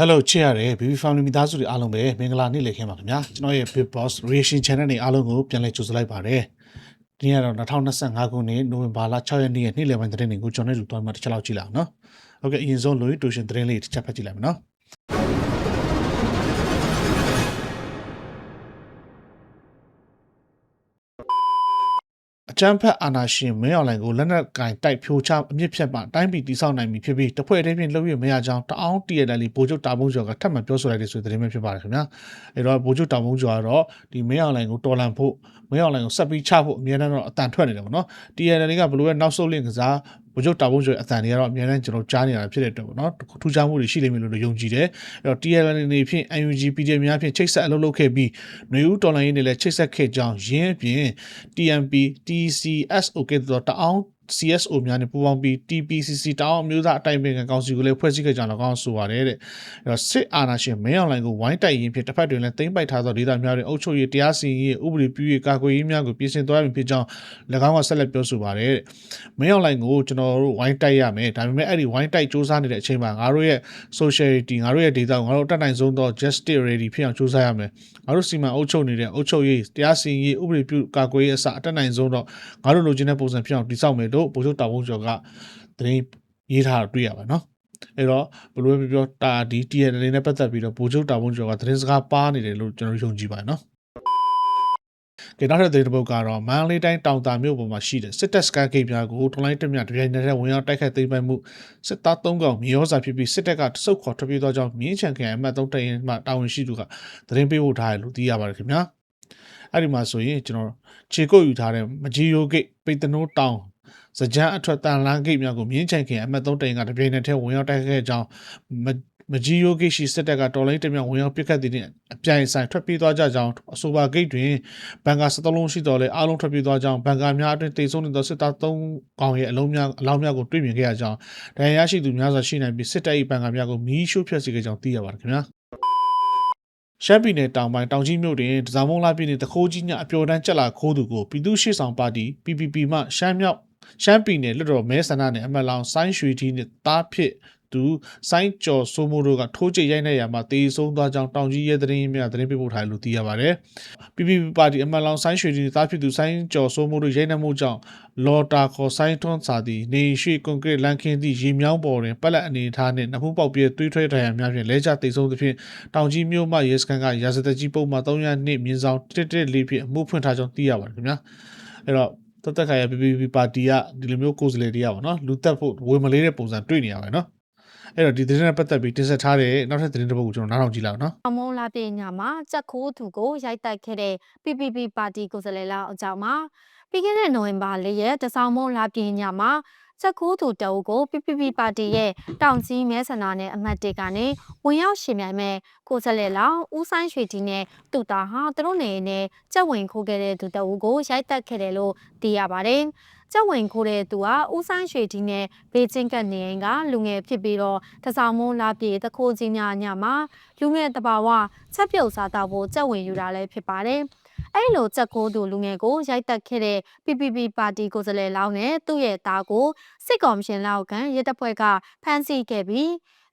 Hello ချစ်ရတယ် BB Family မိသားစုတွေအားလုံးပဲမင်္ဂလာနေ့လည်ခင်းပါခင်ဗျာကျွန်တော်ရဲ့ Big Boss Reaction Channel တွေအားလုံးကိုပြန်လည်ကြိုဆိုလိုက်ပါတယ်ဒီနေ့ကတော့2025ခုနှစ်နိုဝင်ဘာလ6ရက်နေ့ရဲ့နေ့လည်ပိုင်းသတင်းတွေကိုကျွန်တော်တို့တွားမှတစ်ချက်လောက်ကြည့်လိုက်အောင်နော်ဟုတ်ကဲ့အရင်ဆုံးလူတူရှင်သတင်းလေးတစ်ချက်ဖတ်ကြည့်လိုက်မယ်နော် ကြမ်းဖက်အာဏာရှင်မင်းအောင်လှိုင်ကိုလက်နက်ကင်တိုက်ဖြိုချအမြင့်ဖြတ်မှအတိုင်းပြည်တည်ဆောက်နိုင်ပြီဖြစ်ပြီးတဖွဲ့တည်းဖြင့်လှုပ်ရမရကြောင်းတအောင်းတရတယ်လီဗိုလ်ချုပ်တာမုံကျော်ကထပ်မံပြောဆိုလိုက်တဲ့ဆိုတဲ့သတင်းပဲဖြစ်ပါတယ်ခင်ဗျာအဲတော့ဗိုလ်ချုပ်တာမုံကျော်ကတော့ဒီမင်းအောင်လှိုင်ကိုတော်လန်ဖို့မင်းအောင်လှိုင်ကိုဆက်ပြီးချဖို့အများနဲ့တော့အတန်ထွက်နေတယ်ပေါ့နော် TNL ကဘလို့ရဲ့နောက်ဆုတ်လင့်ကစား ဗိုလ်ချုပ်တာမုံကျော်ရဲ့အတန်တွေကတော့အများနဲ့ကျွန်တော်ကြားနေရတာဖြစ်တဲ့အတွက်ပေါ့နော်ထူးခြားမှုတွေရှိလိမ့်မယ်လို့ယုံကြည်တယ်အဲတော့ TNL နေဖြင့် UNG PDF များဖြင့်ချိတ်ဆက်အလုပ်လုပ်ခဲ့ပြီးຫນွေဦးတော်လိုင်းရေးနဲ့လည်းချိတ်ဆက်ခဲ့ကြောင်းရင်းအပြင် TMP TCSO ကဲ့သို့တအောင် CSO များနဲ့ပူးပေါင်းပြီး TPCC တောင်းအမျိုးသားအတိုင်းပင်ခံကောင်စီကိုလည်းဖွဲ့စည်းခဲ့ကြတော့ကောင်းဆိုပါတယ်တဲ့အဲ့တော့စစ်အာဏာရှင်မင်းအောင်လှိုင်ကိုဝိုင်းတိုက်ရင်ဖြစ်တစ်ဖက်တွင်လည်းတိမ့်ပိုက်ထားသောဒေသများတွင်အုပ်ချုပ်ရေးတရားစီရင်ရေးဥပဒေပြုရေးကာကွယ်ရေးများကိုပြင်ဆင်သွားရမည်ဖြစ်ကြောင်း၎င်းကဆက်လက်ပြောဆိုပါတယ်တဲ့မင်းအောင်လှိုင်ကိုကျွန်တော်တို့ဝိုင်းတိုက်ရမယ်ဒါပေမဲ့အဲ့ဒီဝိုင်းတိုက်စူးစမ်းနေတဲ့အချိန်မှာငါတို့ရဲ့ sociality ငါတို့ရဲ့ဒေသကိုငါတို့အတက်နိုင်ဆုံးသော justice ready ဖြစ်အောင်စူးစမ်းရမယ်ငါတို့စီမံအုပ်ချုပ်နေတဲ့အုပ်ချုပ်ရေးတရားစီရင်ရေးဥပဒေပြုကာကွယ်ရေးအစအတက်နိုင်ဆုံးတော့ငါတို့လိုချင်တဲ့ပုံစံဖြစ်အောင်တည်ဆောက်မယ်လို့ဗိုလ်ချုပ်တာဝန်ကျော်ကသတင်းရေးထားတာတွေ့ရပါနော်အဲ့တော့ဘယ်လိုပဲပြောပြောတာဒီ TNL နဲ့ပတ်သက်ပြီးတော့ဗိုလ်ချုပ်တာဝန်ကျော်ကသတင်းစကားပါနေတယ်လို့ကျွန်တော်ယုံကြည်ပါတယ်နော်ကဲနောက်ထပ်သတင်းတစ်ပုဒ်ကတော့မန္တလေးတိုင်းတောင်တာမြို့ပေါ်မှာရှိတဲ့စစ်တပ်စကန်ဂိတ်များကိုထွန်လိုင်းတက်မြတပြိုင်နက်တည်းဝင်ရောက်တိုက်ခိုက်သိမ်းပိုက်မှုစစ်သား၃កောင်မြေရောစာဖြစ်ပြီးစစ်တပ်ကစုပ်ခေါ်ထွက်ပြေးသွားကြောင်းမြင်းချန်ခရိုင်အမှတ်၃တရင်မှတာဝန်ရှိသူကသတင်းပေးပို့ထားတယ်လို့သိရပါတယ်ခင်ဗျာအဲ့ဒီမှာဆိုရင်ကျွန်တော်ခြေကုပ်ယူထားတဲ့မကြီးရိုးဂိတ်ပိတ်တနိုးတောင် စကြမ်းအထွက်တန်လန်းဂိတ်များကိုမြင်းချန်ခရိုင်အမှတ်၃တရင်ကတပြိုင်နက်တည်းဝင်ရောက်တိုက်ခိုက်ခဲ့ကြောင်းမမကြီးရိုးဂိတ်ရှိစစ်တပ်ကတော်လိုင်းတမြောင်ဝင်ရောက်ပစ်ခတ်တဲ့အပြိုင်ဆိုင်ထွက်ပြေးသွားကြကြောင်းအဆိုပါဂိတ်တွင်ဘန်ကာစတလုံးရှိတော်လဲအားလုံးထွက်ပြေးသွားကြောင်းဘန်ကာများအတွင်းတိတ်ဆုံးနေသောစစ်သား၃ကောင်ရဲ့အလုံးများအလောင်းများကိုတွေ့မြင်ခဲ့ရကြောင်းဒဏ်ရာရရှိသူများစွာရှိနိုင်ပြီးစစ်တပ်၏ဘန်ကာများကိုမီးရှို့ဖျက်ဆီးခဲ့ကြောင်းသိရပါတယ်ခင်ဗျာရှမ်းပြည်နယ်တောင်ပိုင်းတောင်ကြီးမြို့တွင်တစားမုံလာပြည်နယ်တခိုးကြီးညအပျော်တန်းကြက်လာခိုးသူကိုပြည်သူ့ရှေ့ဆောင်ပါတီ PPP မှရှမ်းမြောက် ရှမ်းပြည်နယ်လွတ်တော်မဲဆန္ဒနယ်အမတ်လောင်ဆိုင်းရွှေတီနှင့်တားဖြစ်သူစိုင်းကျော်စိုးမိုးတို့ကထိုးကျိတ်ရိုက်နှက်ရမှာတေဆုံးသွားကြောင်းတောင်ကြီးရဲသတင်းရင်းများသတင်းပေးပို့ထားတယ်လို့သိရပါတယ်။ PPP ပါတီအမတ်လောင်ဆိုင်းရွှေတီတားဖြစ်သူဆိုင်းကျော်စိုးမိုးတို့ရိုက်နှက်မှုကြောင့်လော်တာခေါ်ဆိုင်းထွန်းစာသည်နေရွှေကွန်ကရစ်လန်ခင်းသည့်ရေမြောင်းပေါ်တွင်ပက်လက်အနေထားနှင့်နှမှုပေါက်ပြဲသွေးထွေးဒဏ်ရာများဖြင့်လဲကျတေဆုံးသဖြင့်တောင်ကြီးမြို့မှရဲစခန်းကရာဇသက်ကြီးပုံမှန်300နှစ်မြင်းဆောင်114ဖြင့်အမှုဖွင့်ထားကြောင်းသိရပါတယ်ခင်ဗျာ။အဲ့တော့ တသက်ခါရ PPP ပါတီကဒီလိုမျိုးကိုယ်စားလှယ်တွေကပါနော်လူတက်ဖို့ဝေမလေးတဲ့ပုံစံတွေ့နေရပါတယ်နော်အဲ့တော့ဒီသတင်းနဲ့ပတ်သက်ပြီးတင်ဆက်ထားတဲ့နောက်ထပ်သတင်းတစ်ပုဒ်ကိုကျွန်တော်နားထောင်ကြည့်လိုက်အောင်နော်အမုံလာပြည်ညာမှာကြက်ခိုးသူကိုရိုက်တိုက်ခဲ့တဲ့ PPP ပါတီကိုယ်စားလှယ်လောက်အကြောင်းမှာပြီးခဲ့တဲ့နိုဝင်ဘာ၄ရက်တဆောင်မုံလာပြည်ညာမှာ ကြက်ခိုးသူတအုပ်ကို PPP ပါတီရဲ့တောင်ကြီးမဲဆန္ဒနဲ့အမတ်တေကနေဝင်ရောက်ရှင်မြိုင်မဲ့ကိုယ်စားလှယ်လောက်ဦးဆိုင်ရွှေတီနဲ့တူတာဟာသူတို့နေနဲ့ကြက်ဝင်ခိုးခဲ့တဲ့သူတအုပ်ကိုရိုက်တက်ခဲ့တယ်လို့သိရပါတယ်။ကျက်ဝင်ခိုးတဲ့သူဟာဦးဆိုင်ရွှေတီနဲ့ဘေးချင်းကပ်နေရင်ကလူငယ်ဖြစ်ပြီးတော့တစောင်းမုံလာပြေတခိုးကြီးညညမှာလူငယ်တဘာဝချက်ပြုတ်စားတော့ဖို့ကျက်ဝင်ယူတာလည်းဖြစ်ပါတယ်။ အဲ့လိုကြက်ကိုးသူလူငယ်ကိုရိုက်တက်ခဲ့တဲ့ PPP ပါတီကိုယ်စားလှယ်လောင်းနဲ့သူ့ရဲ့သားကိုစစ်ကော်မရှင်လောက်ကန်ရဲတပ်ဖွဲ့ကဖမ်းဆီးခဲ့ပြီး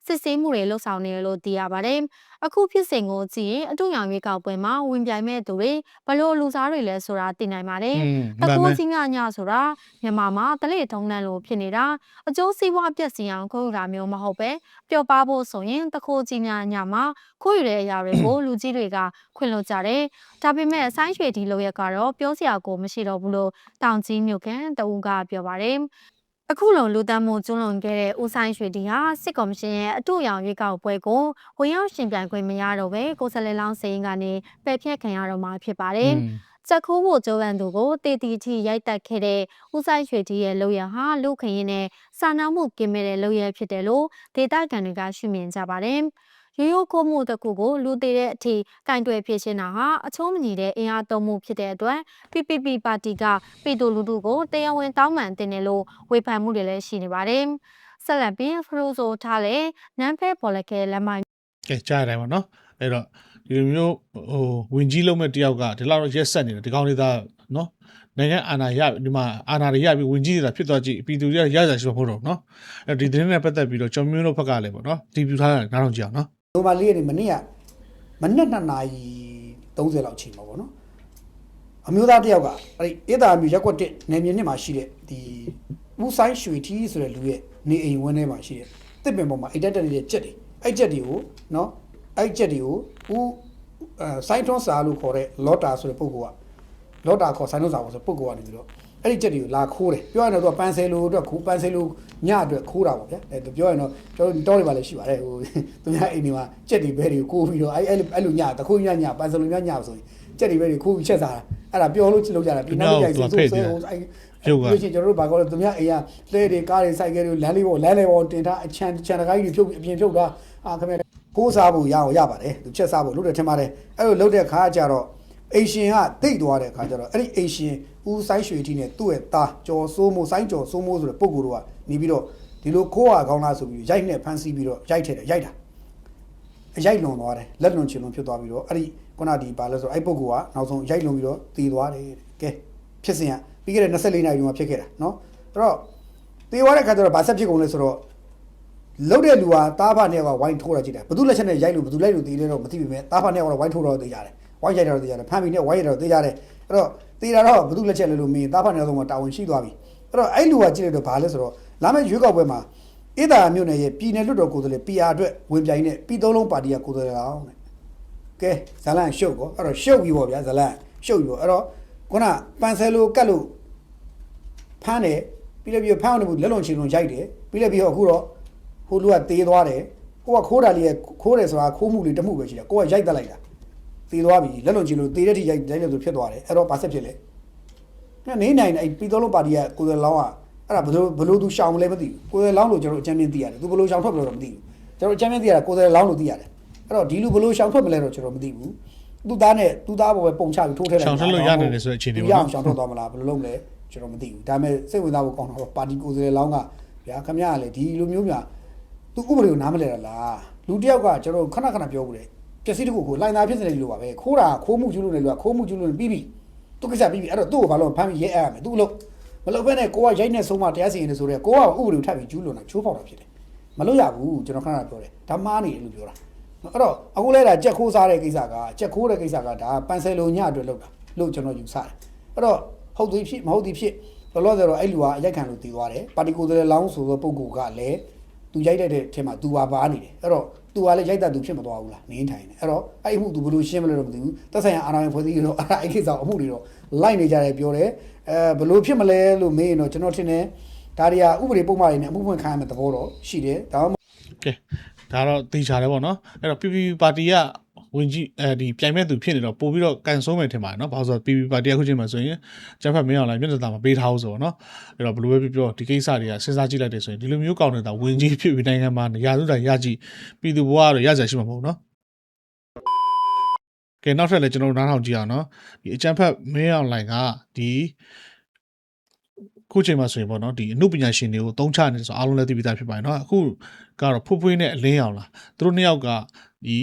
စစ်ဆေးမှုတွေလှုပ်ဆောင်နေတယ်လို့သိရပါတယ်။အခုဖြစ်စဉ်ကိုကြည့်ရင်အတူရောင်ရွေးကောက်ပွဲမှာဝင်ပြိုင်မဲ့သူတွေဘလို့လူစားတွေလဲဆိုတာသိနိုင်ပါတယ်။อืมတမှန်ကူမယ်ကြီးညညဆိုတာမြန်မာမှာတလေထုံးတန်းလို့ဖြစ်နေတာအကျိုးစီးပွားပြက်စီအောင်ခိုးယူတာမျိုးမဟုတ်ပဲပျော်ပါဖို့ဆိုရင်တခိုးကြီးညညမှာခိုးယူတဲ့အရာတွေကိုလူကြီးတွေကခွင့်လွှတ်ကြတယ်ဒါပေမဲ့ဆိုင်းရွှေဒီလိုရက်ကတော့ပြောစရာကိုမရှိတော့ဘူးလို့တောင်ကြီးမြို့ကန်တဦးကပြောပါတယ် အခုလုံလူတန်းမှုကျွလွန်ခဲ့တဲ့ဦးဆိုင်ရွှေဒီဟာစစ်ကော်မရှင်ရဲ့အတူရောင်ရွေးကောက်ပွဲကိုဝင်ရောက်ရှင်ပြိုင်ခွင့်မရတော့ပဲကိုယ်စားလှယ်လောင်းစရင်ကနေပယ်ဖျက်ခံရတော့မှာဖြစ်ပါတယ်อืมစက်ခိုးဖို့ကြိုးပမ်းသူကိုတေတီချီရိုက်တက်ခဲ့တဲ့ဦးဆိုင်ရွှေကြီးရဲ့လုပ်ရဟာလူခရင်နဲ့စာနာမှုကင်းမဲ့တဲ့လုပ်ရဖြစ်တယ်လို့ဒေတာကန်တွေကရှုမြင်ကြပါတယ်။ ရိုးရိုးကိုမှုတစ်ခုကိုလူသေးတဲ့အထိကင်တွယ်ဖြစ်ရှင်းတာဟာအချိုးမညီတဲ့အင်အားသုံးမှုဖြစ်တဲ့အတွက် PPP ပါတီကပြည်သူလူထုကိုတရားဝင်တောင်းပန်တင်တယ်လို့ဝေဖန်မှုတွေလည်းရှိနေပါတယ်။ဆက်လက်ပြီးဖရိုဆိုထားတဲ့နန်းဖဲပေါ်လကဲလက်မိုင်းကဲကြားရတိုင်းပါနော်အဲ့တော့ဒီလိုမျိုးဟိုဝင်ကြီးလုံးမဲ့တယောက်ကဒီလောက်ရက်ဆက်နေတယ်ဒီကောင်းလေးသားနော်နိုင်ငံအာဏာရဒီမှာအာဏာတွေရပြီးဝင်ကြီးနေတာဖြစ်သွားကြည့်ပြည်သူတွေကရကြရှိမှာမဟုတ်တော့ဘူးနော်အဲ့တော့ဒီသတင်းနဲ့ပတ်သက်ပြီးတော့ကျွန်တော်မျိုးတို့ဘက်ကလည်းပေါ့နော်တီးပြထားတာနားထောင်ကြည့်အောင်နော် နိုမာလေးကနေမနေ့ကမနေ့2နာရီ30လောက်ချိန်မှာပေါ့နော်အမျိုးသားတစ်ယောက်ကအဲ့ဒီအေးတာမျိုးရက်ကွက်တစ်နေမြေနှစ်မှာရှိတဲ့ဒီဦးဆိုင်ရွှေထီးဆိုတဲ့လူရဲ့နေအိမ်ဝင်းထဲမှာရှိတဲ့တစ်ပင်ပေါ်မှာအိတ်တက်တက်နေတဲ့ကြက်တွေအဲ့ကြက်တွေကိုနော်အဲ့ကြက်တွေကိုဦးအဲစိုင်းထွန်းစာလို့ခေါ်တဲ့လော်တာဆိုတဲ့ပုဂ္ဂိုလ်ကလော်တာခေါ်ဆိုင်လို့စာပေါ့ဆိုပုဂ္ဂိုလ်ကနေပြီးတော့ အဲ့ဒီချက်တွေကိုလာခိုးတယ်ပြောရရင်တော့သူကပန်းဆယ်လိုအတွက်ခိုးပန်းဆယ်လိုညအတွက်ခိုးတာပေါ့ဗျာအဲပြောရင်တော့ကျွန်တော်တောတွေပါလည်းရှိပါတယ်ဟိုသူများအိမ်တွေမှာချက်တွေဘဲတွေကိုခိုးပြီးတော့အဲ့အဲ့လိုအဲ့လိုညတခိုးညညပန်းဆယ်လိုညညဆိုရင်ချက်တွေဘဲတွေခိုးပြီးချက်စားတာအဲ့ဒါပြောလို့လုပ်ကြတာပြည်နောက်ကြိုက်ဆိုဆိုဆိုအဲ့လို့ရှိရင်ကျွန်တော်တို့ဘာကောလဲသူများအိမ်ကလဲတွေကားတွေစိုက်ကဲတွေလမ်းလေးပေါ်လမ်းလေးပေါ်တင်ထားအချမ်းချမ်းတကိုင်းတွေဖြုတ်အပြင်ဖြုတ်တာအာခင်ဗျကိုးစားဖို့ရအောင်ရပါတယ်သူချက်စားဖို့လုပ်တယ်ထင်ပါတယ်အဲ့လိုလုပ်တဲ့ခါကျတော့ အိမ်ရှင်ကတိတ်သွားတဲ့အခါကျတော့အဲ့ဒီအိမ်ရှင်ဦးဆိုင်ရွှေတီနဲ့သူ့ရဲ့သားကျော်စိုးမိုးဆိုင်ကျော်စိုးမိုးဆိုတဲ့ပုဂ္ဂိုလ်တို့ကနေပြီးတော့ဒီလိုခိုးရကောင်းလားဆိုပြီးရိုက်နဲ့ဖမ်းဆီးပြီးတော့ရိုက်ထည့်တယ်ရိုက်တာအရိုက်လွန်သွားတယ်လက်လွန်ချင်လွန်ဖြစ်သွားပြီးတော့အဲ့ဒီခုနဒီပါလဲဆိုတော့အဲ့ပုဂ္ဂိုလ်ကနောက်ဆုံးရိုက်လွန်ပြီးတော့တည်သွားတယ်တဲ့ကဲဖြစ်စဉ်ကပြီးခဲ့တဲ့24နာရီတုန်းကဖြစ်ခဲ့တာနော်အဲ့တော့တည်သွားတဲ့အခါကျတော့ဗာဆက်ဖြစ်ကုန်လဲဆိုတော့လုတ်တဲ့လူကတားဖနဲ့ကဝိုင်းထိုးတာကြည့်တယ်ဘယ်သူလက်ချက်နဲ့ရိုက်လို့ဘယ်သူလိုက်လို့တေးလဲတော့မသိပြီမဲ့တားဖနဲ့ကတော့ဝိုင်းထိုးတော့တေးကြတယ် ဝိုင်းရိုက်တော့တေးကြတယ်ဖမ်းပြီးနဲ့ဝိုင်းရိုက်တော့တေးကြတယ်အဲ့တော့တေးတာတော့ဘယ်သူလက်ချက်လဲလို့မင်းတားဖနဲ့တော့တာဝန်ရှိသွားပြီအဲ့တော့အဲ့လူကကြည့်လိုက်တော့ဘာလဲဆိုတော့လာမယ့်ရွေးကောက်ပွဲမှာအေးတာမြို့နယ်ရဲ့ပြည်နယ်လွှတ်တော်ကိုယ်စားလှယ် PR အတွက်ဝင်ပြိုင်တဲ့ပြည်သုံးလုံးပါတီကကိုယ်စားလှယ်အောင်တဲ့ကဲဇလန်ရှုပ်ကောအဲ့တော့ရှုပ်ပြီပေါ့ဗျာဇလန်ရှုပ်ပြီပေါ့အဲ့တော့ခုနပန်ဆယ်လိုကတ်လို့ဖမ်းတယ်ပြီးလည်းပြီးဖမ်းအောင်လို့လက်လုံးချင်လုံးရိုက်တယ်ပြီးလည်းပြီးတော့အခုတော့ဟိုလူကတေးသွားတယ်ကိုကခိုးတာလေးခိုးတယ်ဆိုတာခိုးမှုလေးတစ်မှုပဲရှိတယ်ကိုကရိုက်တက်လိုက်တာ တေးသွားပြီလက်လွန်ချီလို့တေးတဲ့ထိရိုက်ရိုက်လို့ဆိုဖြစ်သွားတယ်အဲ့တော့ဘာဆက်ဖြစ်လဲနေနိုင်အဲ့ပြီးတော့လို့ပါတီကကိုယ်လောင်းကအဲ့ဒါဘယ်လိုဘယ်လိုသူရှောင်မလဲမသိဘူးကိုယ်လောင်းလို့ကျွန်တော်အချမ်းမြင်သိရတယ်သူဘယ်လိုရှောင်ထွက်မလဲတော့မသိဘူးကျွန်တော်အချမ်းမြင်သိရတာကိုယ်လောင်းလို့သိရတယ်အဲ့တော့ဒီလူဘယ်လိုရှောင်ထွက်မလဲတော့ကျွန်တော်မသိဘူးသူသားနဲ့သူသားပေါ်ပဲပုံချပြီးထိုးထည့်လိုက်ရှောင်ထွက်လို့ရနိုင်တယ်ဆိုတဲ့အခြေအနေပေါ့ရနော်အောင်ရှောင်ထွက်သွားမလားဘယ်လိုလုပ်မလဲကျွန်တော်မသိဘူးဒါပေမဲ့စိတ်ဝင်စားဖို့ကောင်းတာတော့ပါတီကိုယ်စားလှယ်လောင်းကဗျာခမရကလေဒီလိုမျိုးများသူဥပဒေကိုနားမလဲတာလားလူတစ်ယောက်ကကျွန်တော်ခဏခဏပြောဘူးလေ ပျက်စီးတစ်ခုကိုလိုင်သားဖြစ်နေလို့ပါပဲခိုးတာခိုးမှုကျူးလို့နေလို့ခိုးမှုကျူးလို့ပြီးပြီသူကိစ္စပြီးပြီအဲ့တော့သူ့ကိုဘာလို့ဖမ်းပြီးရဲအဲ့ရမယ်သူ့လို့မလုပ်ဘဲနဲ့ကိုကရိုက်နေဆုံးမတရားစီရင်နေဆိုတော့ကိုကဥပဒေကိုထပ်ပြီးကျူးလို့နေချိုးဖောက်တာဖြစ်တယ်မလုပ်ရဘူးကျွန်တော်ခဏခဏပြောတယ်ဒါမှားနေတယ်လို့ပြောတာအဲ့တော့အခုလဲဒါကြက်ခိုးစားတဲ့ကိစ္စကကြက်ခိုးတဲ့ကိစ္စကဒါပန်ဆယ်လိုညအတွက်လုပ်တာလို့ကျွန်တော်ယူဆတယ်အဲ့တော့ဟုတ်သည်ဖြစ်မဟုတ်သည်ဖြစ်လောလောဆယ်တော့အဲ့လူကအရိုက်ခံလို့တည်သွားတယ်ပါတီကိုယ်စားလှယ်လောင်းဆိုသောပုဂ္ဂိုလ်ကလည်းသူရိုက်တဲ့ထဲမှာသူပါပါနေတယ်အဲ့တော့ သူကလည်းရိုက်တတ်သူဖြစ်မသွားဘူးလားနင်းထိုင်တယ်အဲ့တော့အဲ့အမှုသူဘယ်လိုရှင်းမလဲတော့မသိဘူးသက်ဆိုင်ရာအာဏာပိုင်ဖွဲ့စည်းတော့အဲ့ဒါအဲ့ကိစ္စအမှုတွေတော့လိုက်နေကြတယ်ပြောတယ်အဲဘယ်လိုဖြစ်မလဲလို့မေးရင်တော့ကျွန်တော်ထင်တယ်ဒါတွေကဥပဒေပုံမှန်တွေနဲ့အမှုဖွင့်ခံရမယ့်သဘောတော့ရှိတယ်ဒါမှမဟုတ်ကဲဒါတော့သိချတယ်ပေါ့နော်အဲ့တော့ PP ပါတီက ဝင်ကြီးအဲဒီပြိုင်မဲ့သူဖြစ်နေတော့ပို့ပြီးတော့ကန်ဆုံးမယ်ထင်ပါတယ်နော်ဘာလို့ဆိုတော့ PP ပါတီကခုချိန်မှာဆိုရင်ကျန်းဖတ်မင်းအောင်လိုင်းမျက်နှာသာမပေးထားဘူးဆိုတော့နော်အဲ့တော့ဘယ်လိုပဲပြောပြောဒီကိစ္စတွေကစဉ်းစားကြည့်လိုက်တယ်ဆိုရင်ဒီလိုမျိုးကောင်းနေတာဝင်ကြီးဖြစ်ပြီးနိုင်ငံမှာနေရာစုတိုင်းရကြည့်ပြည်သူဘဝကတော့ရကြရှိမှာမဟုတ်ဘူးနော်ကဲနောက်ထပ်လည်းကျွန်တော်တို့နားထောင်ကြည့်အောင်နော်ဒီအကျန်းဖတ်မင်းအောင်လိုင်းကဒီခုချိန်မှာဆိုရင်ပေါ့နော်ဒီအမှုပညာရှင်တွေကိုတုံးချနေတယ်ဆိုအားလုံးလည်းသိပြီးသားဖြစ်ပါတယ်နော်အခုကတော့ဖွဖွေးနဲ့အလင်းအောင်လားသူတို့နှစ်ယောက်ကဒီ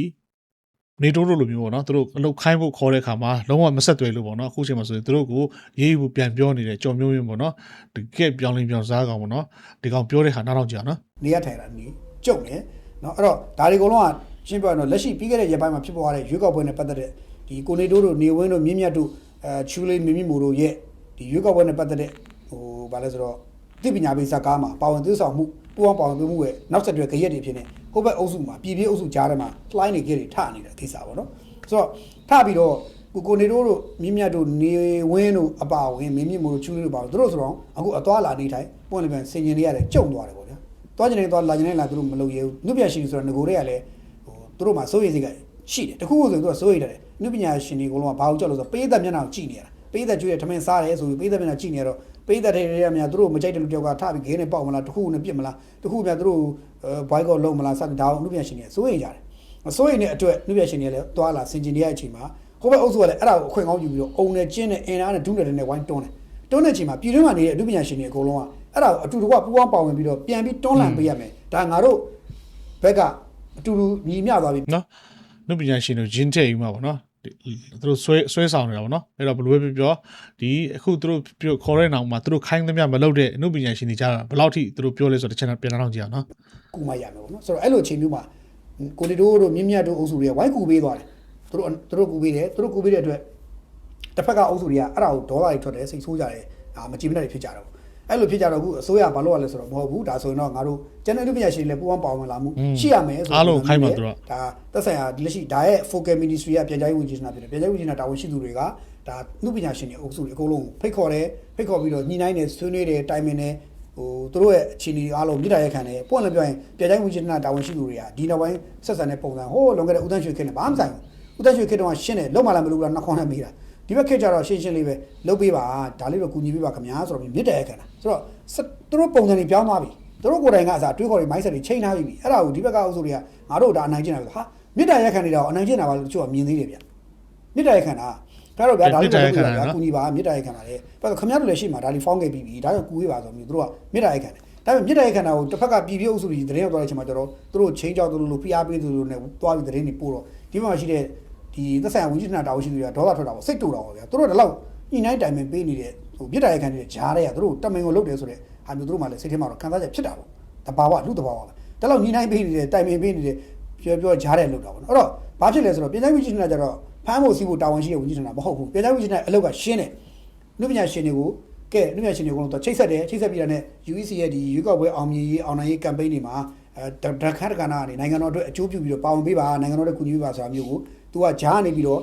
နေတိုးတို့လိုမျိုးပေါ့နော်သူတို့အလုပ်ခိုင်းဖို့ခေါ်တဲ့ခါမှာလုံးဝမဆက်သွယ်လို့ပေါ့နော်အခုချိန်မှာဆိုရင်သူတို့ကိုရေးဖို့ပြန်ပြောနေတယ်ကြော်မျိုးရင်းပေါ့နော်တကယ်ပြောင်းလဲပြောင်းစားကောင်ပေါ့နော်ဒီကောင်ပြောတဲ့ခါနောက်နောက်ကြည့်အောင်နော်နေရထိုင်တာနေကြုံနေနော်အဲ့တော့ဒါတွေကတော့ရှင်းပြရတော့လက်ရှိပြီးခဲ့တဲ့ရက်ပိုင်းမှာဖြစ်ပေါ်တဲ့ရွေးကောက်ပွဲနဲ့ပတ်သက်တဲ့ဒီကိုနေတိုးတို့နေဝင်းတို့မြင့်မြတ်တို့အဲချူလေးမိမိမိုတို့ရဲ့ဒီရွေးကောက်ပွဲနဲ့ပတ်သက်တဲ့ဟိုဘာလဲဆိုတော့သိပညာပေးစကားမှာပါဝင်သွေးဆောင်မှု ပူအောင်ပါဝင်သွေးမှုရဲ့နောက်ဆက်တွဲကြရက်တွေဖြစ်နေဟိုဘက်အုပ်စုမှာပြည်ပြည်အုပ်စုကြားထဲမှာလှိုင်းနေကြတွေထနေတဲ့ကိစ္စပေါ့နော်ဆိုတော့ထပြီးတော့ကိုကိုနေတို့တို့မြင့်မြတ်တို့နေဝင်းတို့အပါဝင်မြင့်မြင့်မို့တို့ချူလေးတို့ပါဝင်သူတို့ဆိုတော့အခုအသွားလာနေထိုင်ပွင့်လပြန်ဆင်ကျင်နေရတယ်ကြုံသွားတယ်ပေါ့ဗျာသွားကျင်နေသွားလာကျင်နေလာသူတို့မလုပ်ရဘူးနုပညာရှင်တွေဆိုတော့ငကိုတွေကလည်းဟိုသူတို့မှာစိုးရိမ်စိတ်ကရှိတယ်တခုခုဆိုရင်သူကစိုးရိမ်တယ်နုပညာရှင်တွေကလုံးဝဘာလို့ကြောက်လို့ဆိုတော့ပေးသက်မျက်နှာကိုကြည့်နေရတာပေးသက်ကျွေးတဲ့ထမင်းစားတယ်ဆိုပြီးပေးသက်မျက်နှာကြည့်နေတော့ ပေးသက်တွေတွေကများသူတို့မကြိုက်တဲ့လူတယောက်ကထပြီးခင်းနဲ့ပေါက်မလားတခုခုနဲ့ပြစ်မလားတခုခုများသူတို့ဘွိုင်းကောလုံးမလားစသဖြင့်ဒါအောင်နုပညာရှင်တွေစိုးရိမ်ကြတယ်စိုးရိမ်တဲ့အတွက်နုပညာရှင်တွေလည်းသွားလာဆင်ကျင်နေရတဲ့အချိန်မှာဟိုဘက်အုပ်စုကလည်းအဲ့ဒါကိုအခွင့်ကောင်းယူပြီးတော့အုံနဲ့ကျင်းနဲ့အင်အားနဲ့ဒုနဲ့နဲ့ဝိုင်းတွန်းတယ်တွန်းတဲ့အချိန်မှာပြည်တွင်းမှာနေတဲ့အနုပညာရှင်တွေအကုန်လုံးကအဲ့ဒါကိုအတူတကွပူးပေါင်းပါဝင်ပြီးတော့ပြန်ပြီးတွန်းလှန်ပေးရမယ်ဒါငါတို့ဘက်ကအတူတူညီမျှသွားပြီနော်နှုတ်ပညာရှင်တို့ဂျင်းတဲ့ယူမှာပေါ့နော်ဒီ သူတို့ဆွဲဆွဲဆောင်နေတာပေါ့နော်အဲ့တော့ဘယ်လိုပဲပြောပြောဒီအခုသူတို့ပြောခေါ်တဲ့နောက်မှာသူတို့ခိုင်းသမျှမလုပ်တဲ့နှုတ်ပညာရှင်တွေကြားတာဘယ်လောက်ထိသူတို့ပြောလဲဆိုတော့တစ်ချက်ပြန်လာတော့ကြည့်အောင်နော်ကူမရမယ်ပေါ့နော်ဆိုတော့အဲ့လိုအချိန်မျိုးမှာကိုလီတိုတို့မြင့်မြတ်တို့အုပ်စုတွေကဝိုင်းကူပေးသွားတယ်သူတို့သူတို့ကူပေးတယ်သူတို့ကူပေးတဲ့အတွက်တစ်ဖက်ကအုပ်စုတွေကအဲ့ဒါကိုဒေါသတွေထွက်တယ်စိတ်ဆိုးကြတယ်အာမကြည့်မနဲ့ဖြစ်ကြတော့ အဲ့လိုဖြစ်ကြတော့အခုအစိုးရဘာလို့ရလဲဆိုတော့မဟုတ်ဘူးဒါဆိုရင်တော့ငါတို့ကျန်တဲ့လူပညာရှင်တွေလည်းပူးပေါင်းပါဝင်လာမှုရှိရမယ်ဆိုအားလုံးခိုင်းပါသူတို့ဒါသက်ဆိုင်ရာဒီလက်ရှိဒါရဲ့ focal ministry ကပြန်ကြားရေးဝန်ကြီးဌာနဖြစ်တယ်ပြန်ကြားရေးဝန်ကြီးဌာနတာဝန်ရှိသူတွေကဒါလူပညာရှင်တွေအုပ်စုတွေအကုန်လုံးဖိတ်ခေါ်တယ်ဖိတ်ခေါ်ပြီးတော့ညှိနှိုင်းတယ်ဆွေးနွေးတယ်တိုင်ပင်တယ်ဟိုသူတို့ရဲ့အခြေအနေအားလုံးမြစ်တာရက်ခံတယ်ပွင့်လည်းပြောရင်ပြန်ကြားရေးဝန်ကြီးဌာနတာဝန်ရှိသူတွေကဒီနောက်ပိုင်းဆက်ဆံတဲ့ပုံစံဟိုးလွန်ခဲ့တဲ့ဦးတန်းရွှေခေတ်နဲ့ဘာမှမဆိုင်ဘူးဦးတန်းရွှေခေတ်တော့ရှင်းတယ်လုံးမလာမလို့လားနှောက်ခေါင်းနဲ့မေးတာ ဒီဘက်ခေတ်ကျတော့ရှင်းရှင်းလေးပဲလုပ်ပေးပါဒါလေးတော့ကူညီပေးပါခင်ဗျာဆိုတော့မြစ်တာရက်ခံတာဆိုတော့သူတို့ပုံစံတွေပြောင်းသွားပြီသူတို့ကိုယ်တိုင်ကအစားတွေးခေါ်တွေ mindset တွေချိန်ထားပြီအဲ့ဒါကိုဒီဘက်ကအုပ်စုတွေကငါတို့ဒါအနိုင်ကျင့်တာပဲဟာမြစ်တာရက်ခံနေတာကိုအနိုင်ကျင့်တာပါလို့တချို့ကမြင်သေးတယ်ဗျမြစ်တာရက်ခံတာဒါတော့ဗျာဒါလေးတော့လုပ်ပါဗျာကူညီပါမြစ်တာရက်ခံတာလေဘာလို့ခင်ဗျားတို့လည်းရှိမှာဒါလေးဖောင်းခဲ့ပြီးပြီဒါကြောင့်ကူပေးပါဆိုပြီးသူတို့ကမြစ်တာရက်ခံတယ်ဒါပေမဲ့မြစ်တာရက်ခံတာကိုတစ်ဖက်ကပြည်ပြအုပ်စုတွေတရင်ရောက်သွားတဲ့အချိန်မှာကျတော့သူတို့ချင်းကြောက်သူတို့လိုဖိအားပေးသူတို့နဲ့သွားပြီးတရင်တွေပို့တော့ဒီမှာရှိတဲ့ ဒီသက်ဆိုင်ရာဝန်ကြီးဌာနတာဝန်ရှိသူတွေကဒေါသထွက်တာပေါ့စိတ်တူတာပေါ့ဗျာသူတို့ကလည်းညှိနှိုင်းတိုင်ပင်ပေးနေတဲ့ဟိုမြစ်တာရက်ခံနေတဲ့ဂျားတွေကသူတို့တမင်ကိုလုပ်တယ်ဆိုတဲ့ဟာမျိုးသူတို့မှလည်းစိတ်ထဲမှာတော့ခံစားချက်ဖြစ်တာပေါ့တဘာဝလူတဘာဝပဲဒါလောက်ညှိနှိုင်းပေးနေတဲ့တိုင်ပင်ပေးနေတဲ့ပြောပြောဂျားတဲ့လုပ်တာပေါ့နော်အဲ့တော့ဘာဖြစ်လဲဆိုတော့ပြည်တိုင်းဝန်ကြီးဌာနကျတော့ဖမ်းဖို့စီးဖို့တာဝန်ရှိတဲ့ဝန်ကြီးဌာနမဟုတ်ဘူးပြည်တိုင်းဝန်ကြီးဌာနအလုပ်ကရှင်းတယ်လူပညာရှင်တွေကိုကဲလူပညာရှင်တွေကတော့ချိတ်ဆက်တယ်ချိတ်ဆက်ပြီးတော့ UEC ရဲ့ဒီရွေးကောက်ပွဲအောင်မြင်ရေးအောင်နိုင်ရေးကမ်ပိန်းတွေမှာအဲဒခတ်ကနာကနေနိုင်ငံတော်အတွက်အကျိုးပြုပြီးတော့ပါဝင်ပေးပါနိုင်ငံတော်အတွက်ကူညီပေးပါဆိုတာမျိုးကို သူကဂျားနေပြီးတော့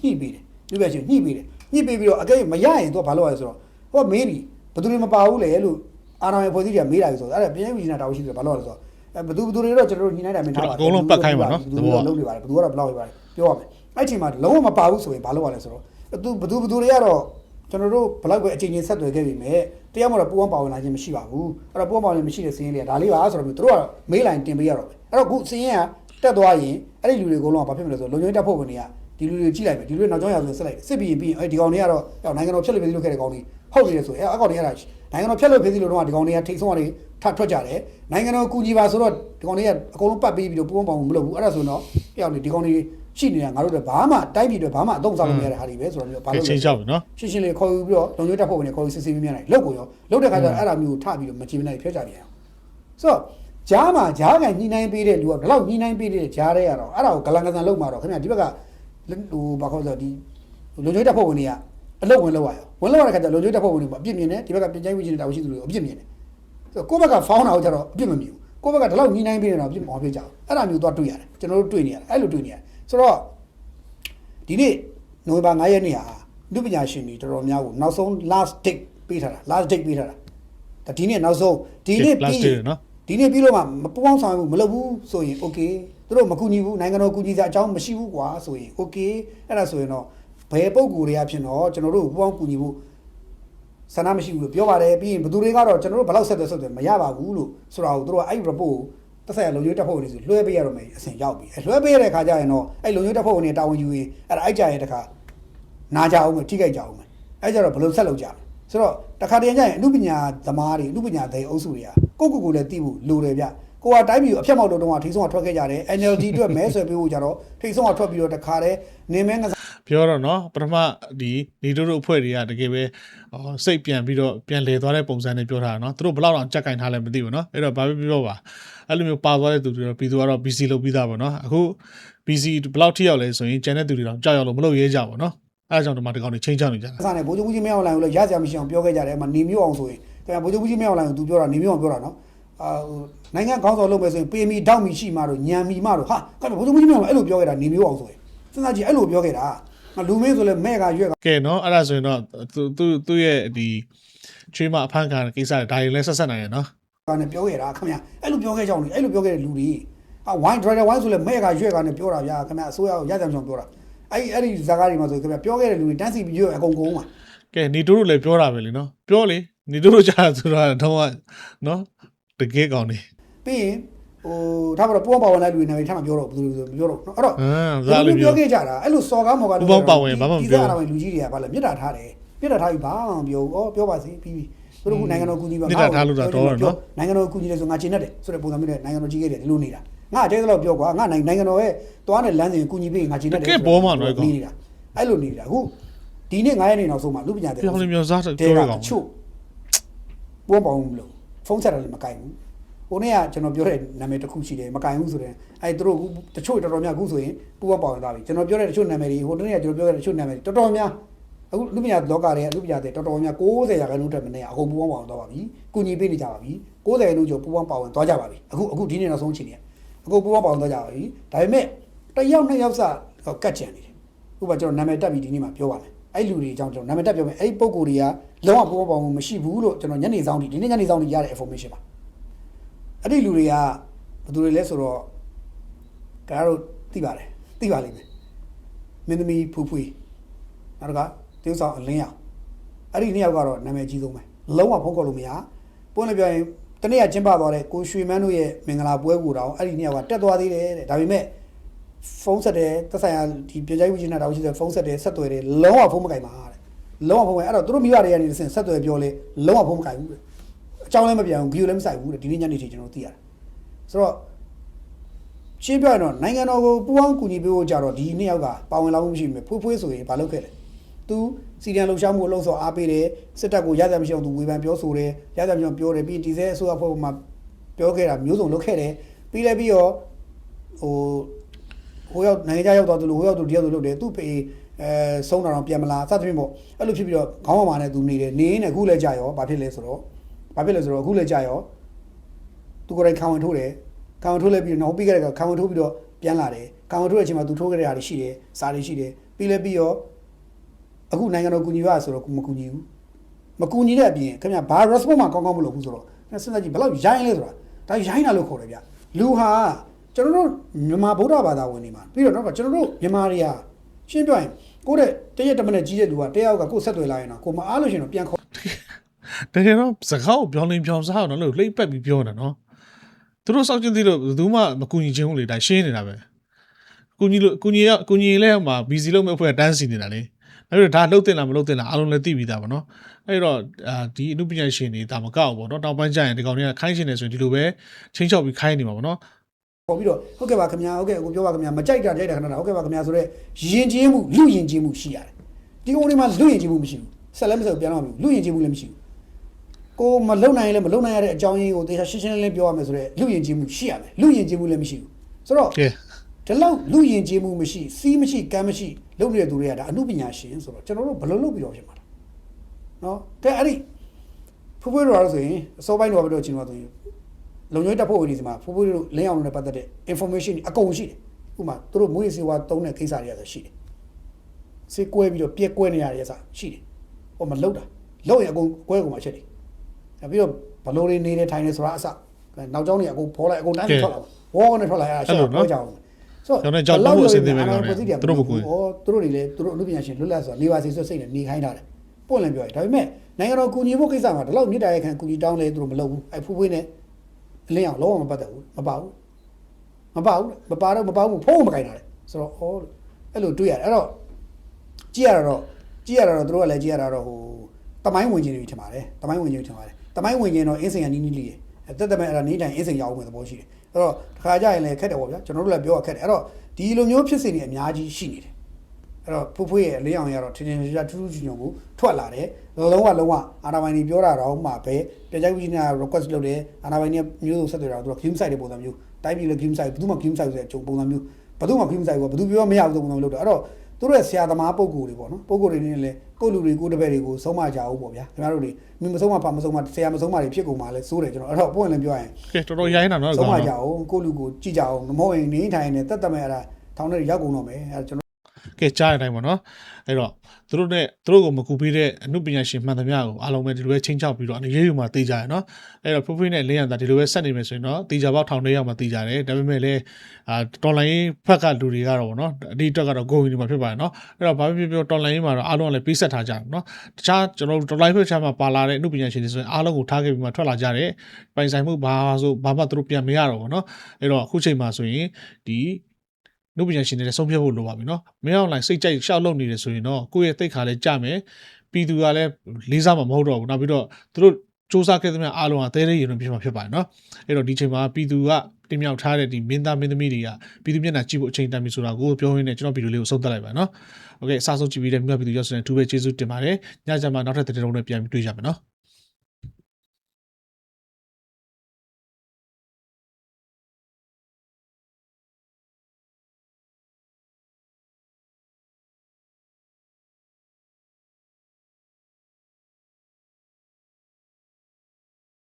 ညှိပေးတယ်လူပညာရှင်ညှိပေးတယ်ညှိပေးပြီးတော့အကဲမရရင်သူကဘာလုပ်ရလဲဆိုတော့ဟိုကမေးပြီဘယ်သူတွေမပါဘူးလေလို့အာနာရဲ့ဖွဲ့စည်းတွေကမေးတာပြီဆိုတော့အဲ့ဒါပြည်တိုင်းဝန်ကြီးဌာနတာဝန်ရှိတယ်ဘာလုပ်ရလဲဆိုတော့အဲဘယ်သူဘယ်သူတွေတော့ကျွန်တော်တို့ညှိနှိုင်းတာမင်းထားပါအကုန်လုံးပတ်ခိုင်းပါနော်ဘယ်သူကလုပ်နေပါတယ်ဘယ်သူကတော့ဘယ်လောက်ပဲပါတယ်ပြောရမယ်အဲ့ချိန်မှာလုံးဝမပါဘူးဆိုရင်ဘာလုပ်ရလဲဆိုတော့သူဘယ်သူဘယ်သူတွေကတော့ကျွန်တော်တို့ဘယ်လောက်ပဲအချိန်ချင်းဆက်သွယ်ခဲ့ပြီမဲ့တရားမတော့ပူပေါင်းပါဝင်လာခြင်းမရှိပါဘူးအဲ့တော့ပူပေါင်းပါဝင်မရှိတဲ့စင်းလေးကဒါလေးပါဆိုတော့သူတို့ကမေးလိုင်းတင်ပေးရတော့ပဲအဲ့တော့ခုစင်းရက တက်သွားရင်အဲ့ဒီလူတွေအကုန်လုံးကဘာဖြစ်မလဲဆိုတော့လုံခြုံရေးတပ်ဖွဲ့ဝင်တွေကဒီလူတွေကြည့်လိုက်မယ်ဒီလူတွေနောက်ကျောင်းရဆိုဆက်လိုက်စစ်ပြီးပြီးအဲ့ဒီကောင်တွေကတော့နိုင်ငံတော်ဖြတ်လို့ပြည်လို့ခဲ့တဲ့ကောင်တွေဟုတ်နေတယ်ဆိုအဲ့အကောင်တွေအဲ့ဒါနိုင်ငံတော်ဖြတ်လို့ပြည်လို့တော့ဒီကောင်တွေကထိတ်ဆုံးကနေထထွက်ကြတယ်နိုင်ငံတော်ကူညီပါဆိုတော့ဒီကောင်တွေကအကုန်လုံးပတ်ပြီးပြီးတော့ပူပေါင်းပါဝင်မလုပ်ဘူးအဲ့ဒါဆိုတော့အဲ့အောင်ဒီကောင်တွေရှိနေတာငါတို့တွေဘာမှတိုက်ပြီးတော့ဘာမှအသုံးစားလို့မရတဲ့ဟာတွေပဲဆိုတော့ဘာကဲလို့လဲချင်းချောက်ပြီနော်ရှင်းရှင်းလေးခေါ်ယူပြီးတော့လုံခြုံရေးတပ်ဖွဲ့ဝင်တွေခေါ်ယူစစ်ဆေးမြင်နိုင်လောက်ကိုရောလောက်တဲ့ခါကျတော့အဲ့ဒါမျိုးကိုထပြီးတော့မကြည့်မနိုင်ဖျက်ကြပြန်အောင်ဆိုတော့ ဂျားမှာဂျားကန်ညှိနှိုင်းပေးတဲ့လူကဘယ်လောက်ညှိနှိုင်းပေးတဲ့ဂျားတွေကတော့အဲ့ဒါကိုဂလန်ဂလန်လောက်မှာတော့ခင်ဗျဒီဘက်ကဟိုဘာခေါ်ဆိုဒီလုံခြုံရေးတပ်ဖွဲ့ဝင်တွေကအလုပ်ဝင်လောက်ရရောဝင်လောက်ရတဲ့ခါကျလုံခြုံရေးတပ်ဖွဲ့ဝင်တွေကအပြစ်မြင်တယ်ဒီဘက်ကပြင်ချိုင်းဝင်ချင်းတာဝန်ရှိသူတွေအပြစ်မြင်တယ်ဆိုတော့ကိုယ့်ဘက်ကဖောင်းတာကိုကျတော့အပြစ်မမြင်ဘူးကိုယ့်ဘက်ကဒီလောက်ညှိနှိုင်းပေးနေတာအပြစ်မအောင်ပြကြအောင်အဲ့ဒါမျိုးတော့တွေ့ရတယ်ကျွန်တော်တို့တွေ့နေရတယ်အဲ့လိုတွေ့နေရတယ်ဆိုတော့ဒီနေ့နိုဝင်ဘာ9ရက်နေ့ဟာလူပညာရှင်တွေတော်တော်များကိုနောက်ဆုံး last date ပေးထားတာ last date ပေးထားတာဒါဒီနေ့နောက်ဆုံးဒီနေ့ last ပြီး date နော် ဒီနေ့ပြီးလို့မှမပူပေါင်းဆောင်ရွက်မှုမလုပ်ဘူးဆိုရင် okay သူတို့မကူညီဘူးနိုင်ငံတော်ကူညီစရာအကြောင်းမရှိဘူးကွာဆိုရင် okay အဲ့ဒါဆိုရင်တော့ဘယ်ပုံကူတွေကဖြစ်တော့ကျွန်တော်တို့ပူပေါင်းကူညီဖို့ဆန္ဒမရှိဘူးလို့ပြောပါတယ်ပြီးရင်ဘယ်သူတွေကတော့ကျွန်တော်တို့ဘယ်လောက်ဆက်သွယ်ဆက်သွယ်မရပါဘူးလို့ဆိုတာကိုသူတို့ကအဲ့ဒီ report ကိုသက်ဆိုင်ရာလုံခြုံရေးတပ်ဖွဲ့ဝင်တွေဆိုလွှဲပေးရတော့မယ်အဆင်ရောက်ပြီအဲလွှဲပေးရတဲ့ခါကျရင်တော့အဲ့လုံခြုံရေးတပ်ဖွဲ့ဝင်တွေတာဝန်ယူရင်အဲ့ဒါအိုက်ကြရဲ့တခါနာကြအောင်မယ်ထိခိုက်ကြအောင်မယ်အဲ့ကြတော့ဘယ်လိုဆက်လုပ်ကြလဲဆိုတော့တခါတည်းကျရင်အမှုပညာသမားတွေအမှုပညာတွေအုပ်စုတွေက ကိုယ့်ကိုယ်ကိုယ်လည်းသိဖို့လိုတယ်ဗျကိုကတိုင်းပြည်ကိုအဖျက်မောက်တော့တော့ထိဆုံးကထွက်ခဲ့ကြတယ် NLD အတွက်မဲဆွယ်ပေးဖို့ကြတော့ထိဆုံးကထွက်ပြီးတော့တခါတည်းနေမဲငစားပြောတော့နော်ပထမဒီနေတို့တို့အဖွဲ့တွေကတကယ်ပဲဟောစိတ်ပြန်ပြီးတော့ပြန်လဲသွားတဲ့ပုံစံနဲ့ပြောထားတာနော်သူတို့ဘယ်လောက်တောင်ကြက်ကင်ထားလဲမသိဘူးနော်အဲ့တော့ဘာပဲပြောပါအဲ့လိုမျိုးပါသွားတဲ့သူတွေတော့ပြည်သူကတော့ BC လုပ်ပြီးသားပေါ့နော်အခု BC ဘယ်လောက်ထိရောက်လဲဆိုရင်ကျန်တဲ့သူတွေတော့ကြောက်ရောက်လို့မလုပ်ရဲကြပါဘူးနော်အဲ့ဒါကြောင့်ဒီမှာဒီကောင်တွေချင်းချောင်းနေကြတာအစားနဲ့ဘိုးချုပ်ကြီးမင်းအောင်လိုင်ကိုလည်းရစရာမရှိအောင်ပြောခဲ့ကြတယ်အမှနေမျိုးအောင်ဆိုရင် ခင်ဗျာဘိုးချုပ်ကြီးမင်းအောင်လိုင်ကိုသူပြောတာနေမျိုးအောင်ပြောတာနော်အာဟိုနိုင်ငံခေါင်းဆောင်လုပ်မယ်ဆိုရင်ပေမီတောက်မီရှိမှတော့ညံမီမှတော့ဟာခင်ဗျာဘိုးချုပ်ကြီးမင်းအောင်လိုင်အဲ့လိုပြောခဲ့တာနေမျိုးအောင်ဆိုရင်စဉ်းစားကြည့်အဲ့လိုပြောခဲ့တာငါလူမင်းဆိုလဲမဲ့ကရွက်ကကဲနော်အဲ့ဒါဆိုရင်တော့သူသူသူ့ရဲ့ဒီချွေးမအဖန်ခံကိစ္စတွေဒါတွေလည်းဆက်ဆက်နိုင်ရနော်နဲ့ပြောခဲ့တာခင်ဗျာအဲ့လိုပြောခဲ့ကြအောင်လေအဲ့လိုပြောခဲ့တဲ့လူတွေဟာ wine driver wine ဆိုလဲမဲ့ကရွက်ကနဲ့ပြောတာဗျာခင်ဗျာအစိုးရကိုရစရာမရှိအောင်ပြောတာအဲ့အဲ့ဒီဇာကားတွေမှာဆိုခင်ဗျာပြောခဲ့တဲ့လူတွေတန်းစီပြီးရွက်အကုန်ကုန်ပါကဲနေတို့တို့လည်းပြောတာပဲလीနော်ပြောလေ နေတို့တို့ကြာဆိုတော့တော့နော်တကယ်ကောင်းနေပြီးရင်ဟိုထားပါတော့ပူပေါင်းပါဝင်တဲ့လူတွေနာမည်ထားမှပြောတော့ဘယ်လိုလဲမပြောတော့နော်အဲ့တော့ဟမ်ဒါဒါလိုလည်းပြောပြောခဲ့ကြတာအဲ့လိုစော်ကားမော်ကားပူပေါင်းပါဝင်ဘာမှမပြောဒီစားရဝင်လူကြီးတွေကဘာလဲမြစ်တာထားတယ်မြစ်တာထားပြီးဘာမှမပြောဘူးဩပြောပါစေပြီးပြီသူတို့ကနိုင်ငံတော်ကူညီပါမြစ်တာထားလို့တော့တော်တယ်နော်နိုင်ငံတော်ကူညီတယ်ဆိုငါကျင်တတ်တယ်ဆိုတဲ့ပုံစံမျိုးနဲ့နိုင်ငံတော်ကြီးခဲ့တယ်ဒီလိုနေတာငါအတဲတော့ပြောကွာငါနိုင်ငံတော်ရဲ့သွားတဲ့လမ်းစဉ်ကူညီပေးငါကျင်တတ်တယ်တကယ်ပေါ်မှာနော်ကောင်နေတာအဲ့လိုနေတာအခုဒီနေ့9ရက်နေ့နောက်ဆုံးမှာလူပညာတဲ့ပြောင်းလဲပြောင်းစားတဲပြောရကကောင်ချို့ ပွန်းပေါင်းမလို့ဖုန်းဆက်တယ်လည်းမကင်ဘူးဟိုနေ့ကကျွန်တော်ပြောတဲ့နာမည်တစ်ခုရှိတယ်မကင်ဘူးဆိုတဲ့အဲသူတို့အခုတချို့တော်တော်များအခုဆိုရင်ပူပေါင်းပေါင်းသွားပြီကျွန်တော်ပြောတဲ့တချို့နာမည်တွေဟိုတနေ့ကကျွန်တော်ပြောတဲ့တချို့နာမည်တွေတော်တော်များအခုလူပညာလောကတွေကလူပညာတွေတော်တော်များ90ရာခိုင်နှုန်းထက်မနည်းအကုန်ပူပေါင်းပေါင်းသွားပါပြီကုညီပေးနေကြပါပြီ90ရာခိုင်နှုန်းကျော်ပူပေါင်းပေါင်းသွားကြပါပြီအခုအခုဒီနေ့နောက်ဆုံးချိန်နေအခုပူပေါင်းပေါင်းသွားကြပါပြီဒါပေမဲ့တစ်ယောက်နှစ်ယောက်စကတ်ချန်နေတယ်ဥပမာကျွန်တော်နာမည်တက်ပြီးဒီနေ့မှပြောပါမယ်အဲ့လူတွေအကြောင်းကျွန်တော်နာမည်တက်ပြောမယ်အဲ့ဒီပုံကိုယ်တွေက လုံးဝပူပေါင်းပေါင်းမရှိဘူးလို့ကျွန်တော်ညနေဆောင်ဒီဒီနေ့ညနေဆောင်ဒီရတဲ့ information ပါအဲ့ဒီလူတွေကဘယ်သူတွေလဲဆိုတော့ဒါတို့သိပါတယ်သိပါလိမ့်မယ်မင်းသမီးဖူးဖူးနောက်ကတင်းဆောင်အလင်းအောင်အဲ့ဒီနှစ်ယောက်ကတော့နာမည်အကြီးဆုံးပဲလုံးဝဖုံးကောက်လို့မရပွင့်လည်းပြောရင်တနေ့ကကျင်းပသွားတဲ့ကိုရွှေမန်းတို့ရဲ့မင်္ဂလာပွဲကိုတော့အဲ့ဒီနှစ်ယောက်ကတက်သွားသေးတယ်တဲ့ဒါပေမဲ့ဖုန်းဆက်တယ်သက်ဆိုင်ရာဒီပြည်ချိုင်းဝကြီးနဲ့တောင်ရှိတယ်ဖုန်းဆက်တယ်ဆက်သွယ်တယ်လုံးဝဖုန်းမကင်ပါတဲ့ လုံးဝဖုန်းမကင်အဲ့တော့သူတို့မိဘတွေကနေဆက်သွယ်ပြောလေလုံးဝဖုန်းမကင်ဘူးတဲ့အကြောင်းလည်းမပြန်ဘူးဂီယိုလည်းမဆိုင်ဘူးတဲ့ဒီနေ့ညနေထိကျွန်တော်သိရတယ်ဆိုတော့ရှင်းပြရင်တော့နိုင်ငံတော်ကိုပူးပေါင်းကူညီပေးဖို့ကြတော့ဒီနှစ်ယောက်ကပါဝင်လာမှုမရှိဘူးဖွေးဖွေးဆိုရင်ဘာလုပ်ခဲ့လဲသူစီဒီအန်လှုပ်ရှားမှုအလုပ်ဆောင်အားပေးတယ်စစ်တပ်ကိုရကြမရှိအောင်သူဝေဖန်ပြောဆိုတယ်ရကြမရှိအောင်ပြောတယ်ပြီးဒီစဲအစိုးရဖွဲ့မှာပြောခဲ့တာမျိုးစုံလုပ်ခဲ့တယ်ပြီးလည်းပြီးတော့ဟိုဟိုရောက်နိုင်ငံခြားရောက်တော့သူလိုဟိုရောက်သူဒီရောက်သူလုပ်တယ်သူ့ဖေ အဲဆုံးတာတော့ပြန်မလာစသဖြင့်ပေါ့အဲ့လိုဖြစ်ပြီးတော့ခေါင်းပေါ်မှာနဲ့သူနေတယ်နေရင်အခုလည်းကြာရောဘာဖြစ်လဲဆိုတော့ဘာဖြစ်လဲဆိုတော့အခုလည်းကြာရောသူကိုယ်တိုင်ခံဝန်ထိုးတယ်ခံဝန်ထိုးလိုက်ပြီးတော့နောက်ပြီးခဲ့တဲ့ကခံဝန်ထိုးပြီးတော့ပြန်လာတယ်ခံဝန်ထိုးတဲ့အချိန်မှာသူထိုးခဲ့တဲ့ဟာတွေရှိတယ်စာတွေရှိတယ်ပြီးလဲပြီးတော့အခုနိုင်ငံတော်ကူညီပါဆိုတော့မကူညီဘူးမကူညီတဲ့အပြင်ခင်ဗျဘာ response မှာကောင်းကောင်းမလုပ်ဘူးဆိုတော့စဉ်းစားကြည့်ဘယ်လောက်ရိုင်းလဲဆိုတာဒါရိုင်းတာလို့ခေါ်တယ်ဗျလူဟာကျွန်တော်တို့မြန်မာဗုဒ္ဓဘာသာဝင်တွေမှာပြီးတော့တော့ကျွန်တော်တို့မြန်မာတွေကရှင်းပြရင် ကိုယ့်တဲ့တရက်တစ်မိနစ်ကြီးတဲ့လူကတယောက်ကကိုယ်ဆက်သွယ်လာရင်တော့ကိုမအားလို့ရှရင်တော့ပြန်ခေါ်တကယ်တော့စကားကိုပြောင်းလင်းပြောင်းစားအောင်လို့လှိမ့်ပက်ပြီးပြောနေတာနော်သူတို့စောက်ချင်းသေးလို့ဘယ်သူမှမကူညီချင်းဘူးလေဒါရှင်းနေတာပဲကူညီလို့ကူညီရကူညီရင်လည်းမှာ busy လုပ်မဲ့အဖွဲ့တန်းစီနေတာလေအဲ့တော့ဒါလှုပ်တင်လားမလှုပ်တင်လားအားလုံးလည်းသိပြီးသားပါနော်အဲ့တော့အာဒီအမှုပညာရှင်တွေဒါမကောက်ဘူးပေါ့နော်တောင်ပိုင်းကျရင်ဒီကောင်တွေကခိုင်းရှင်နေဆိုရင်ဒီလိုပဲချင်းချောက်ပြီးခိုင်းနေမှာပေါ့နော် ပေါ်ပြီးတော့ဟုတ်ကဲ့ပါခင်ဗျာဟုတ်ကဲ့အခုပြောပါခင်ဗျာမကြိုက်တာကြိုက်တာခဏတာဟုတ်ကဲ့ပါခင်ဗျာဆိုတော့ယဉ်ကျေးမှုလူယဉ်ကျေးမှုရှိရတယ်ဒီကုန်းလေးမှာလူယဉ်ကျေးမှုမရှိဘူးဆက်လည်းမဆက်ဘူးပြန်တော့မဘူးလူယဉ်ကျေးမှုလည်းမရှိဘူးကိုမလုံနိုင်ရင်လည်းမလုံနိုင်ရတဲ့အကြောင်းရင်းကိုတေချာရှင်းရှင်းလင်းလင်းပြောရမယ်ဆိုတော့လူယဉ်ကျေးမှုရှိရမယ်လူယဉ်ကျေးမှုလည်းမရှိဘူးဆိုတော့ကဲဒီလောက်လူယဉ်ကျေးမှုမရှိစီးမရှိကမ်းမရှိလုပ်နေတဲ့သူတွေကဒါအမှုပညာရှင်ဆိုတော့ကျွန်တော်တို့ဘယ်လိုလုပ်ပြီးတော့ဖြစ်မှာလဲနော်ကဲအဲ့ဒီဖူးဖွေးတော်ဆိုရင်အစောပိုင်းတော့ဘယ်တော့ချင်းတော့ဆိုရင် လုံခြုံရေးတပ်ဖွဲ့ဝင်တွေစီမှာဖိုးဖိုးတို့လင်းအောင်နဲ့ပတ်သက်တဲ့ information တွေအကုန်ရှိတယ်ဥပမာသူတို့မွေးစေဝါတုံးတဲ့ကိစ္စတွေကဆိုရှိတယ်စေကွဲပြီးတော့ပြက်ကွဲနေရတဲ့ဆိုရှိတယ်ဟိုမှာလောက်တာလောက်ရင်အကုန်ကွဲကုန်မှာချက်တယ်အဲပြီးတော့ဘလို့တွေနေနေထိုင်နေဆိုတာအစနောက်ကျောင်းတွေအကုန်ဖော်လိုက်အကုန်တန်းထွက်လာဝေါနဲ့ထွက်လာရတာရှေ့ပေါ်ကြအောင်ဆိုဩသူတို့တွေလည်းသူတို့အမှုပညာရှင်လွတ်လပ်ဆိုတာနေပါစေဆိုစိတ်နဲ့နေခိုင်းထားတယ်ပွင့်လည်းပြောရတယ်ဒါပေမဲ့နိုင်ငံတော်ကူညီဖို့ကိစ္စမှာဒီလောက်မြစ်တာရခံကူညီတောင်းလဲသူတို့မလုပ်ဘူးအဲဖူးဖွေးနဲ့ အလင်းအောင်လုံးဝမပတ်သက်ဘူးမပါဘူးမပါဘူးမပါတော့မပါဘူးဖုံးမကင်တာလေဆိုတော့အော်အဲ့လိုတွေ့ရတယ်အဲ့တော့ကြည့်ရတော့ကြည့်ရတော့သူတို့ကလည်းကြည့်ရတော့ဟိုတမိုင်းဝင်ခြင်းတွေထင်ပါတယ်တမိုင်းဝင်ခြင်းတွေထင်ပါတယ်တမိုင်းဝင်ခြင်းတော့အင်းစိန်ကနီးနီးလေးရတက်တက်မဲ့အဲ့ဒါနေတိုင်းအင်းစိန်ရောက်ဝင်သဘောရှိတယ်အဲ့တော့တစ်ခါကြရင်လည်းခက်တယ်ပေါ့ဗျာကျွန်တော်တို့လည်းပြောရခက်တယ်အဲ့တော့ဒီလိုမျိုးဖြစ်စဉ်တွေအများကြီးရှိနေတယ် အဲ့တော့ဖူးဖွေးရဲ့အလင်းအောင်ရတော့ထင်ထင်ရှားရှားထူးထူးချွန်ချွန်ကိုထွက်လာတယ်လုံးဝလုံးဝအာနာပိုင်တွေပြောတာတော့မှပဲပြန်ကြိုက်ပြီးနေတာ request လုပ်တယ်အာနာပိုင်တွေမျိုးစုံဆက်သွယ်တာသူက game site တွေပုံစံမျိုးတိုင်းပြည်လည်း game site ဘယ်သူမှ game site ဆိုတဲ့အကျုံပုံစံမျိုးဘယ်သူမှ game site ကိုဘယ်သူပြောမရဘူးပုံစံမျိုးလုပ်တယ်အဲ့တော့သူတို့ရဲ့ဆရာသမားပုံကိုယ်တွေပေါ့နော်ပုံကိုယ်တွေနေလည်းကိုလူတွေကိုတပည့်တွေကိုဆုံးမကြအောင်ပေါ့ဗျာခင်ဗျားတို့တွေမိမဆုံးမပါမဆုံးမဆရာမဆုံးမတွေဖြစ်ကုန်မှာလဲစိုးတယ်ကျွန်တော်အဲ့တော့ပုံရင်လည်းပြောရရင်ကဲတော်တော်ရိုင်းတာနော်ဆုံးမကောင်ကြအောင်ကိုလူကိုကြည့်ကြအောင်မဟုတ်ရင်နေထိုင်နေတက်တက်မဲ့အဲ့ဒါထောင်ထဲရောက်ကုန်တော့မယ်အဲ့ဒါကျွန်တော် ကဲကြားရတိုင်းပေါ့နော်အဲ့တော့သူတို့နဲ့သူတို့ကိုမကူပေးတဲ့အမှုပညာရှင်မှန်သမျှကိုအားလုံးပဲဒီလိုပဲချင်းချောက်ပြီးတော့အနေရေးယူမှာတေးကြရနော်အဲ့တော့ဖူးဖူးနဲ့လင်းရတာဒီလိုပဲဆက်နေမယ်ဆိုရင်တော့တေးကြပေါက်ထောင်ထဲရောက်မှာတေးကြတယ်ဒါပေမဲ့လည်းအာတော်လိုင်းဖက်ကလူတွေကတော့ပေါ့နော်အဒီတက်ကတော့ဂိုင်းနေမှာဖြစ်ပါတယ်နော်အဲ့တော့ဘာဖြစ်ဖြစ်တော်လိုင်းမှာတော့အားလုံးကလည်းပေးဆက်ထားကြတယ်နော်တခြားကျွန်တော်တို့တော်လိုင်းဖက်ချမ်းမှာပါလာတဲ့အမှုပညာရှင်တွေဆိုရင်အားလုံးကိုထားခဲ့ပြီးမှထွက်လာကြတယ်ပိုင်ဆိုင်မှုဘာဆိုဘာမှသူတို့ပြန်မရတော့ဘူးနော်အဲ့တော့အခုချိန်မှာဆိုရင်ဒီ နှုတ်ပညာရှင်တွေလည်းဆုံးဖြတ်ဖို့လိုပါပြီเนาะမင်းအောင်လိုက်စိတ်ကြိုက်ရှောက်လုပ်နေတယ်ဆိုရင်တော့ကိုယ့်ရဲ့တိတ်ခါလည်းကြမယ်ပြည်သူကလည်းလေးစားမှာမဟုတ်တော့ဘူးနောက်ပြီးတော့သူတို့စူးစမ်းခဲ့သမျှအားလုံးကတဲတဲ့ရင်လုံးပြမှာဖြစ်ပါတယ်เนาะအဲ့တော့ဒီချိန်မှာပြည်သူကတင်မြောက်ထားတဲ့ဒီမင်းသားမင်းသမီးတွေကပြည်သူမျက်နှာကြည့်ဖို့အချိန်တန်ပြီဆိုတာကိုပြောရင်းနဲ့ကျွန်တော်ဗီဒီယိုလေးကိုဆုံးသက်လိုက်ပါเนาะโอเคအစားဆုံးကြည့်ပြီးတဲ့မြို့ပြည်သူရောက်စတဲ့သူပဲကျေးဇူးတင်ပါတယ်ညချမ်းမှာနောက်ထပ်တဲ့တုံးနဲ့ပြန်ပြီးတွေ့ကြမယ်เนาะ